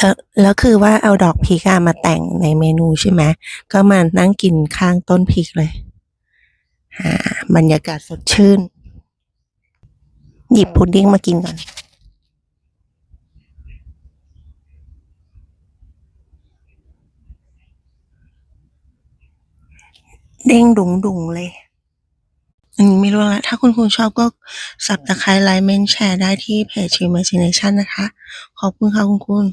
แล้วแล้วคือว่าเอาดอกพริกอะมาแต่งในเมนูใช่ไหมก็มานั่งกินข้างต้นพริกเลยอ่าบรรยากาศสดชื่น หยิบพุดดิ้งมากินก่อนเด้งดุงดุงๆเลย อันนี้ไม่รู้ละถ้าคุณครูชอบก็สับตะไคร้ไลค์เมนแชร์ได้ที่เพจ Imagination นะคะ ขอบคุณค่ะคุณคุณ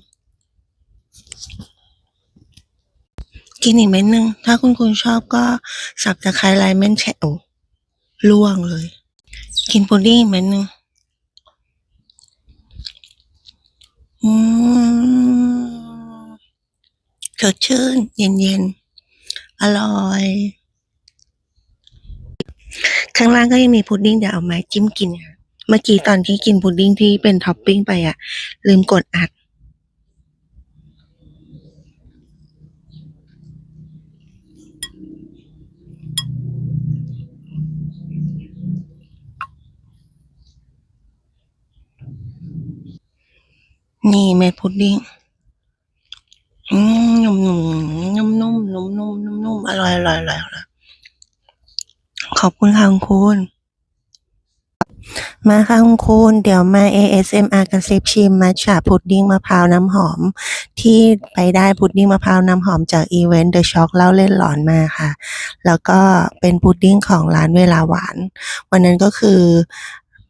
กินอีกเม็ดนึงถ้าคุณคุณชอบก็สับตะไคร้ไลค์เมนแชร์โอล่วงเลย กินพุดดิ้งอีกเม็ดนึงอืมสดชื่น เย็นๆอร่อย ข้างล่างก็ยังมีพุดดิ้งเดี๋ยวเอาไม้จิ้มกินค่ะเมื่อกี้ตอนที่กินพุดดิ้งที่เป็นท็อปปิ้งไปอะลืมกดอัด นี่เม็ดพุดดิ้งอืมนุ่มนุ่มนุ่มนุ่มนุ่มนุ่มนุ่มนุ่มอร่อยอร่อยอร่อยอร่อยขอบคุณค่ะคุณคุณ มาค่ะคุณคุณ เดี๋ยวมา ASMR กันเซฟชิมมาฉาพุดดิ้งมะพร้าวน้ำหอม ที่ไปได้พุดดิ้งมะพร้าวน้ำหอมจากอีเวนต์ The Shock เล่าเล่นหลอนมาค่ะ แล้วก็เป็นพุดดิ้งของร้านเวลาหวาน วันนั้นก็คือ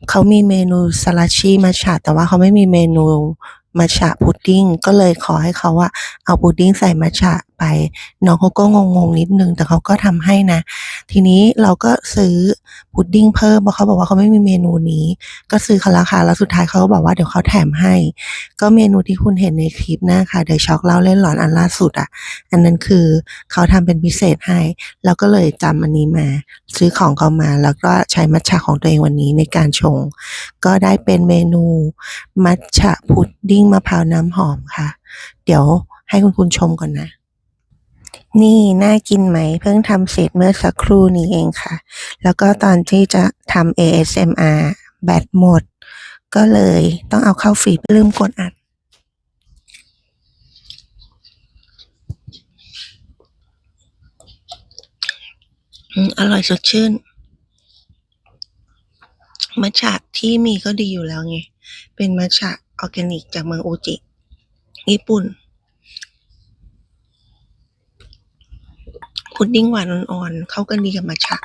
เขามีเมนูสลัดชีมัชฉะแต่ว่าเขาไม่มีเมนู มัชฉะพุดดิ้งก็เลยขอให้เขาว่าเอาพุดดิ้งใส่มัชฉะ ไป น้องเขาก็งงๆนิดนึง แต่เขาก็ทำให้นะ ทีนี้เราก็ซื้อพุดดิ้งเพิ่มเพราะเขาบอกว่าเขาไม่มีเมนูนี้ ก็ซื้อเขาราคาแล้วสุดท้ายเขาก็บอกว่าเดี๋ยวเขาแถมให้ ก็เมนูที่คุณเห็นในคลิปนะคะเด e s ช็อกเล่าเล่นหลอนอันล่าสุดอะ อันนั้นคือเขาทำเป็นพิเศษให้ แล้วก็เลยจำอันนี้มา ซื้อของเขามา แล้วก็ใช้มัทฉะของตัวเองวันนี้ในการชง ก็ได้เป็นเมนูมัทฉะพุดดิ้งมะพร้าวน้ำหอมค่ะ เดี๋ยวให้คุณคุณชมก่อนนะ นี่น่ากินไหม เพิ่งทำเสร็จเมื่อสักครู่นี้เองค่ะ แล้วก็ตอนที่จะทำ ASMR แบตหมด ก็เลยต้องเอาเข้าฟีดลืมกดอัด อร่อยสดชื่นมัทฉะที่มีก็ดีอยู่แล้วไง เป็นมัทฉะออร์แกนิกจากเมืองอูจิ ญี่ปุ่น พุดดิ้งหวานอ่อนๆเข้ากันดีกับมัทฉะ